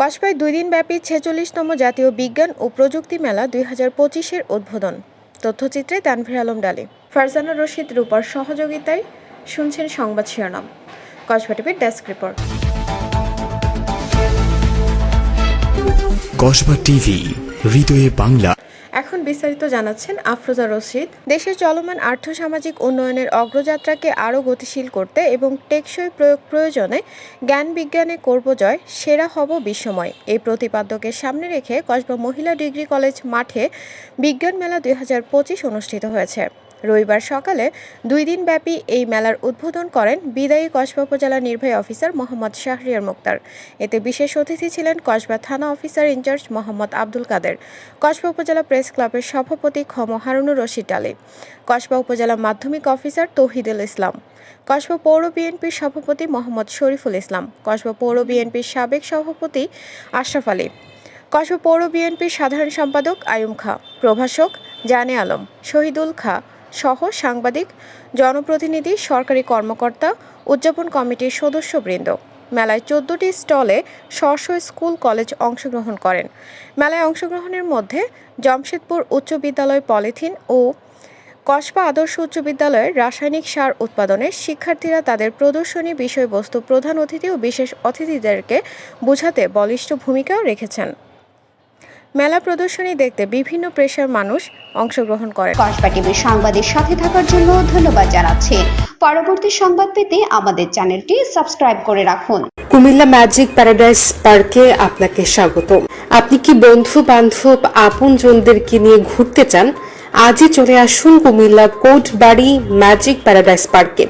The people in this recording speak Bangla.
কসবায় দুই দিনব্যাপী ছেচল্লিশতম জাতীয় বিজ্ঞান ও প্রযুক্তি মেলা দুই হাজার পঁচিশের উদ্বোধন। তথ্যচিত্রে তানভীর আলম ডালে। ফারজানা রশিদ রূপার সহযোগিতায় শুনছেন সংবাদ শিরোনাম। কসবা টিভির ডেস্ক রিপোর্ট। কসবা টিভি, হৃদয়ে বাংলা। এখন বিস্তারিত জানাচ্ছেন আফরোজা রশিদ। দেশের চলমান আর্থসামাজিক উন্নয়নের অগ্রযাত্রাকে আরও গতিশীল করতে এবং টেকসই প্রয়োগ প্রয়োজনে জ্ঞান বিজ্ঞানে করব জয়, সেরা হব বিশ্বময়। এই প্রতিপাদ্যকে সামনে রেখে কসবা মহিলা ডিগ্রি কলেজ মাঠে বিজ্ঞান মেলা দুই হাজার পঁচিশ অনুষ্ঠিত হয়েছে। রবিবার সকালে দুই দিনব্যাপী এই মেলার উদ্বোধন করেন বিদায়ী কসবা উপজেলা নির্বাহী অফিসার মোহাম্মদ শাহরিয়ার মুক্তার। এতে বিশেষ অতিথি ছিলেন কসবা থানা officer in charge Mohammad Abdul Kader, Kasba উপজেলা প্রেস ক্লাবের সভাপতি খম হারুনুর রশিদ আলী, কসবা উপজেলা মাধ্যমিক অফিসার তৌহিদুল ইসলাম, কসবা পৌর বিএনপির সভাপতি মোহাম্মদ শরীফুল ইসলাম, কসবা পৌর বিএনপির সাবেক সভাপতি আশরাফ আলী, কসবা পৌর বিএনপির সাধারণ সম্পাদক আয়ুম খা, প্রভাষক জানে আলম, শহীদুল খা সহ সাংবাদিক, জনপ্রতিনিধি, সরকারি কর্মকর্তা, উদযাপন কমিটির সদস্যবৃন্দ। মেলায় চোদ্দটি স্টলে স্ব স্কুল কলেজ অংশগ্রহণ করেন। মেলায় অংশগ্রহণের মধ্যে জমশেদপুর উচ্চ বিদ্যালয় পলিথিন ও কসবা আদর্শ উচ্চ বিদ্যালয়ের রাসায়নিক সার উৎপাদনে শিক্ষার্থীরা তাদের প্রদর্শনী বিষয়বস্তু প্রধান অতিথি ও বিশেষ অতিথিদেরকে বোঝাতে বলিষ্ঠ ভূমিকা রেখেছেন। মেলা প্রদর্শনী দেখতে বিভিন্ন পেশার মানুষ অংশগ্রহণ করে কসবা টিভির সংবাদের সাথে থাকার জন্য ধন্যবাদ জানাচ্ছি। পরবর্তী সংবাদ পেতে আমাদের চ্যানেলটি সাবস্ক্রাইব করে রাখুন। কুমিল্লা ম্যাজিক প্যারাডাইস পার্কে আপনাকে স্বাগত। আপনি কি বন্ধু বান্ধব আপন জনদেরকে নিয়ে ঘুরতে চান? আজই চলে আসুন কুমিল্লা কোট বাড়ি ম্যাজিক প্যারাডাইস পার্কে।